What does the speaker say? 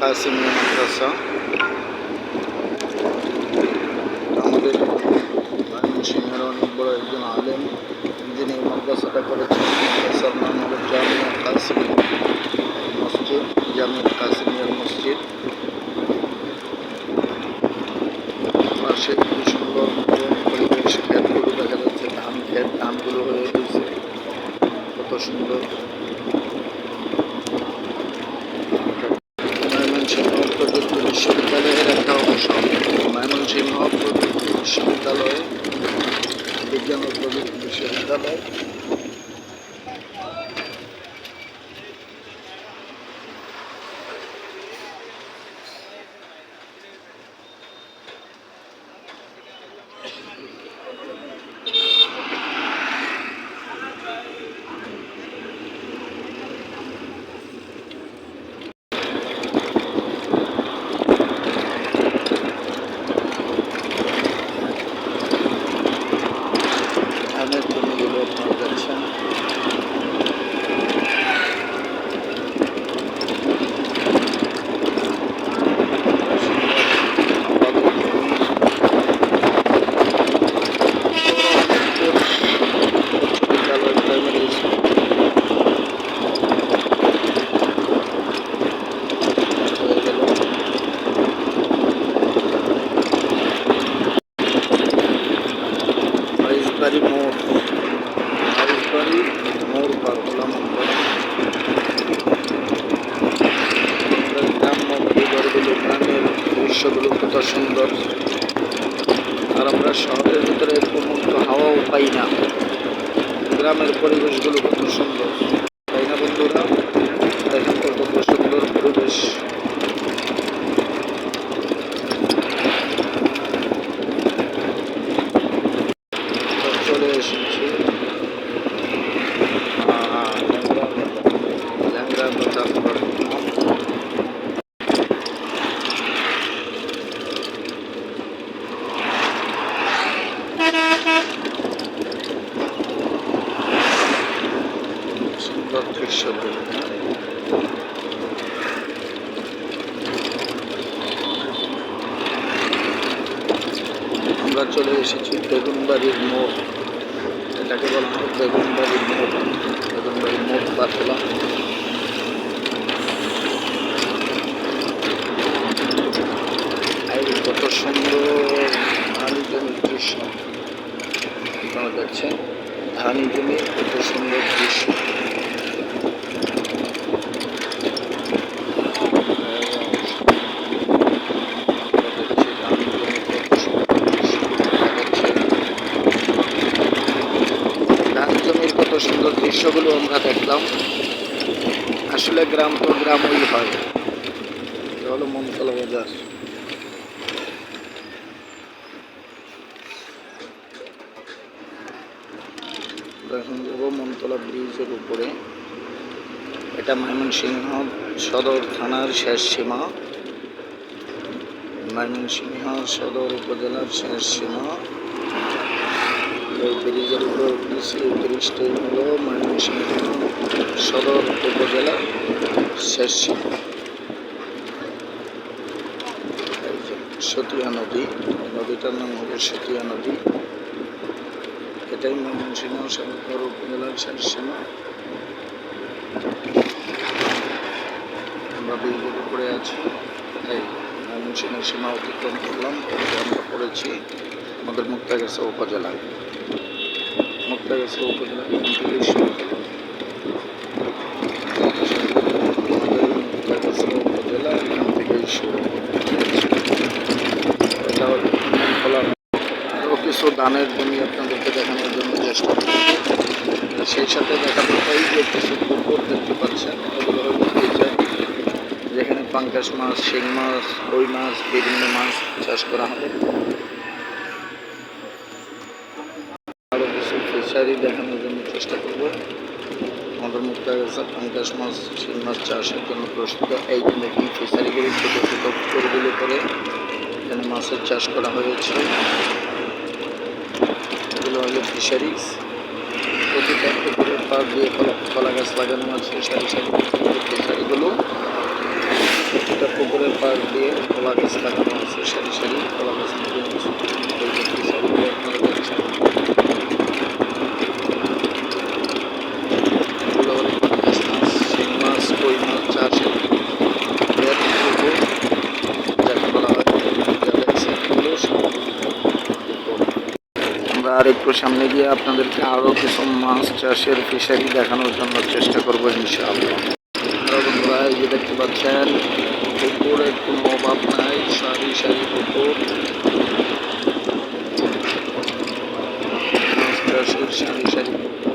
কাসিমিয়া মাদ্রাসা। আমাদের ময়মনসিংহের অনেক বড় একজন আলেম, যিনি মাদ্রাসাটা করেছেন। মাদ্রাসার নাম হলো জামিয়া কাসিমিয়া মসজিদ, জামিয়া কাসিমিয়ার মসজিদ। পাশে খুব সুন্দর পরিবেশ ক্ষেতগুলো দেখা যাচ্ছে, ধান ক্ষেত ধানগুলো হয়ে গেছে কত সুন্দর। Mexendo na mão. সুন্দর। আর আমরা শহরের ভিতরে এরকম হাওয়াও পাই না। গ্রামের পরিবেশগুলো কত সুন্দর তাই না বন্ধুরা দেখেন তো কত সুন্দর পরিবেশ আমরা চলে এসেছি আহ, ল্যাংড়া বাজার পাড়া। সুন্দর আমরা চলে এসেছি বেগুনবাড়ির মোড়। এটাকে বলা হয় বেগুনবাড়ির মোড়। বেগুনবাড়ির মোড় হলাম কত সুন্দর ধানি জমির দৃশ্য। আপনারা দেখছেন ধানি জমি কত সুন্দর দৃশ্য ধান জমির কত সুন্দর দৃশ্যগুলো আমরা দেখলাম আসলে গ্রাম তো গ্রামই হয়। এটা হলো মনতলা বাজার। এখন যাব মনতলা ব্রিজের উপরে। এটা ময়মনসিংহ সদর থানার শেষ সীমা। ময়মনসিংহ সদর উপজেলার শেষ সীমা। ব্রিজের উপরে উঠেছি ব্রিজটাই হলো ময়মনসিংহ সদর উপজেলার শেষ সতিয়া নদী নদীটার নাম হলো সতিয়া নদী। এটাই ময়মনসিংহ সদর উপজেলার শেষ আমরা ব্রিজের উপরে আছি। এই ময়মনসিংহের সীমা অতিক্রম করলাম। আমরা পড়েছি আমাদের মুক্তাগাছা উপজেলায়। মুক্তাগাছা উপজেলা হলো আমাদের উপজেলা এখান থেকেই শুরু এটা ধানের জমি আপনাদেরকে দেখানোর জন্য চেষ্টা সেই সাথে দেখাতে পাই যে কিছু পুকুর দেখতে পাচ্ছেন যেখানে পাঙ্কাশ মাছ, শিং মাছ কই মাছ বিভিন্ন মাছ চাষ করা হবে। ফিশারি দেখানোর জন্য চেষ্টা করব। আমাদের মুক্তা পাঙ্কাশ মাছ, শিং মাছ চাষের জন্য প্রস্তুত। এই দেখুন ফিশারিগুলি ছোটো ছোটো পুকুরগুলো করে এখানে মাছের চাষ করা হয়েছে। এগুলো হলো ফিশারিজ প্রতিটা পুকুরের পার দিয়ে কলা কলা গাছ লাগানো আছে, সারি সারি ফিশারিগুলো। প্রতিটা পুকুরের পার দিয়ে কলা গাছ লাগানো আছে, সারি সারি কলা গাছ লাগানো আছে ওই যে পিছনে আপনারা দেখছেন এগুলো হলো পাঙ্গাস মাছ শিং মাছ কই মাছ চাষের এর পুকুর যাকে বলা হয় যা দেখছেন এগুলো সব পুকুর। আমরা আর একটু সামনে গিয়ে আপনাদেরকে আরও কিছু মাছ চাষের ফিশারি দেখানোর জন্য চেষ্টা করব ইনশাআল্লাহ। বন্ধুরা, এই যে দেখতে পাচ্ছেন পুকুরের কোনো অভাব নাই, সারি সারি পুকুর। মাছ চাষের সারি সারি পুকুর।